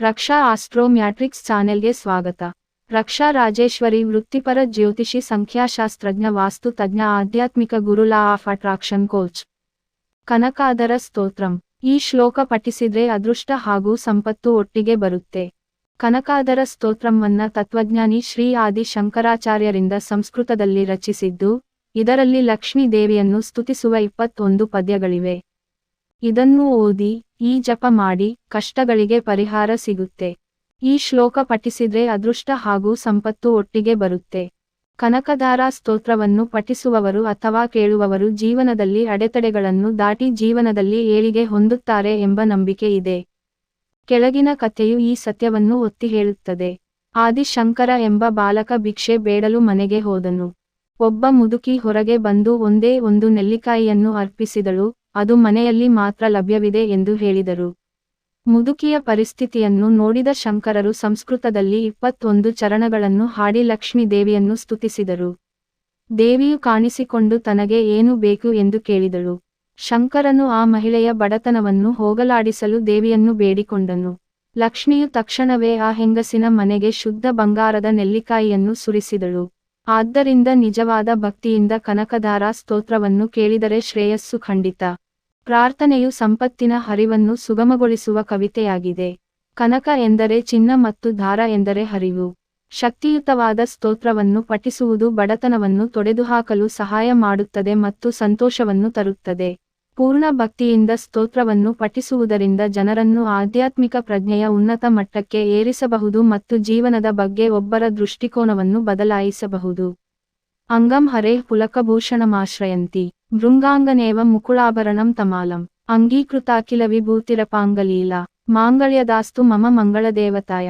ರಕ್ಷಾ astro matrix ಚಾನೆಲ್ಗೆ ಸ್ವಾಗತ. ರಕ್ಷಾ ರಾಜೇಶ್ವರಿ ವೃತ್ತಿಪರ ಜ್ಯೋತಿಷಿ ಸಂಖ್ಯಾಶಾಸ್ತ್ರಜ್ಞ ವಾಸ್ತು ತಜ್ಞ ಆಧ್ಯಾತ್ಮಿಕ ಗುರು law of attraction coach. Kanakadhara Stotram. ಈ ಶ್ಲೋಕ ಪಠಿಸಿದ್ರೆ ಅದೃಷ್ಟ ಹಾಗೂ ಸಂಪತ್ತು ಒಟ್ಟಿಗೆ ಬರುತ್ತೆ. ಕನಕಾದರ ಸ್ತೋತ್ರಂವನ್ನ ತತ್ವಜ್ಞಾನಿ ಶ್ರೀ ಆದಿ ಶಂಕರಾಚಾರ್ಯರಿಂದ ಸಂಸ್ಕೃತದಲ್ಲಿ ರಚಿಸಿದ್ದು, ಇದರಲ್ಲಿ ಲಕ್ಷ್ಮೀ ದೇವಿಯನ್ನು ಸ್ತುತಿಸುವ ಇಪ್ಪತ್ತೊಂದು ಪದ್ಯಗಳಿವೆ. ಇದನ್ನು ಓದಿ, ಈ ಜಪ ಮಾಡಿ ಕಷ್ಟಗಳಿಗೆ ಪರಿಹಾರ ಸಿಗುತ್ತೆ. ಈ ಶ್ಲೋಕ ಪಠಿಸಿದ್ರೆ ಅದೃಷ್ಟ ಹಾಗೂ ಸಂಪತ್ತು ಒಟ್ಟಿಗೆ ಬರುತ್ತೆ. ಕನಕದಾರ ಸ್ತೋತ್ರವನ್ನು ಪಠಿಸುವವರು ಅಥವಾ ಕೇಳುವವರು ಜೀವನದಲ್ಲಿ ಅಡೆತಡೆಗಳನ್ನು ದಾಟಿ ಜೀವನದಲ್ಲಿ ಏಳಿಗೆ ಹೊಂದುತ್ತಾರೆ ಎಂಬ ನಂಬಿಕೆ ಇದೆ. ಕೆಳಗಿನ ಕಥೆಯು ಈ ಸತ್ಯವನ್ನು ಒತ್ತಿ ಹೇಳುತ್ತದೆ. ಆದಿಶಂಕರ ಎಂಬ ಬಾಲಕ ಭಿಕ್ಷೆ ಬೇಡಲು ಮನೆಗೆ ಹೋದನು. ಒಬ್ಬ ಮುದುಕಿ ಹೊರಗೆ ಬಂದು ಒಂದೇ ಒಂದು ನೆಲ್ಲಿಕಾಯಿಯನ್ನು ಅರ್ಪಿಸಿದಳು. ಅದು ಮನೆಯಲ್ಲಿ ಮಾತ್ರ ಲಭ್ಯವಿದೆ ಎಂದು ಹೇಳಿದರು. ಮುದುಕಿಯ ಪರಿಸ್ಥಿತಿಯನ್ನು ನೋಡಿದ ಶಂಕರರು ಸಂಸ್ಕೃತದಲ್ಲಿ ಇಪ್ಪತ್ತೊಂದು ಚರಣಗಳನ್ನು ಹಾಡಿ ಲಕ್ಷ್ಮೀ ದೇವಿಯನ್ನು ಸ್ತುತಿಸಿದರು. ದೇವಿಯು ಕಾಣಿಸಿಕೊಂಡು ತನಗೆ ಏನು ಬೇಕು ಎಂದು ಕೇಳಿದಳು. ಶಂಕರನು ಆ ಮಹಿಳೆಯ ಬಡತನವನ್ನು ಹೋಗಲಾಡಿಸಲು ದೇವಿಯನ್ನು ಬೇಡಿಕೊಂಡನು. ಲಕ್ಷ್ಮಿಯು ತಕ್ಷಣವೇ ಆ ಹೆಂಗಸಿನ ಮನೆಗೆ ಶುದ್ಧ ಬಂಗಾರದ ನೆಲ್ಲಿಕಾಯಿಯನ್ನು ಸುರಿಸಿದಳು. ಆದ್ದರಿಂದ ನಿಜವಾದ ಭಕ್ತಿಯಿಂದ ಕನಕಧಾರ ಸ್ತೋತ್ರವನ್ನು ಕೇಳಿದರೆ ಶ್ರೇಯಸ್ಸು ಖಂಡಿತ. ಪ್ರಾರ್ಥನೆಯು ಸಂಪತ್ತಿನ ಹರಿವನ್ನು ಸುಗಮಗೊಳಿಸುವ ಕವಿತೆಯಾಗಿದೆ. ಕನಕ ಎಂದರೆ ಚಿನ್ನ ಮತ್ತು ಧಾರ ಎಂದರೆ ಹರಿವು. ಶಕ್ತಿಯುತವಾದ ಸ್ತೋತ್ರವನ್ನು ಪಠಿಸುವುದು ಬಡತನವನ್ನು ತೊಡೆದುಹಾಕಲು ಸಹಾಯ ಮಾಡುತ್ತದೆ ಮತ್ತು ಸಂತೋಷವನ್ನು ತರುತ್ತದೆ. ಪೂರ್ಣ ಭಕ್ತಿಯಿಂದ ಸ್ತೋತ್ರವನ್ನು ಪಠಿಸುವುದರಿಂದ ಜನರನ್ನು ಆಧ್ಯಾತ್ಮಿಕ ಪ್ರಜ್ಞೆಯ ಉನ್ನತ ಮಟ್ಟಕ್ಕೆ ಏರಿಸಬಹುದು ಮತ್ತು ಜೀವನದ ಬಗ್ಗೆ ಒಬ್ಬರ ದೃಷ್ಟಿಕೋನವನ್ನು ಬದಲಾಯಿಸಬಹುದು. అంగం హరే పులకభూషణమాశ్రయంతి భృంగాంగనేవం ముకుళాభరణం తమాలం అంగీకృతాఖిల విభూతిరపాంగలీల మాంగళ్యదాస్తు మమ మంగళదేవతాయ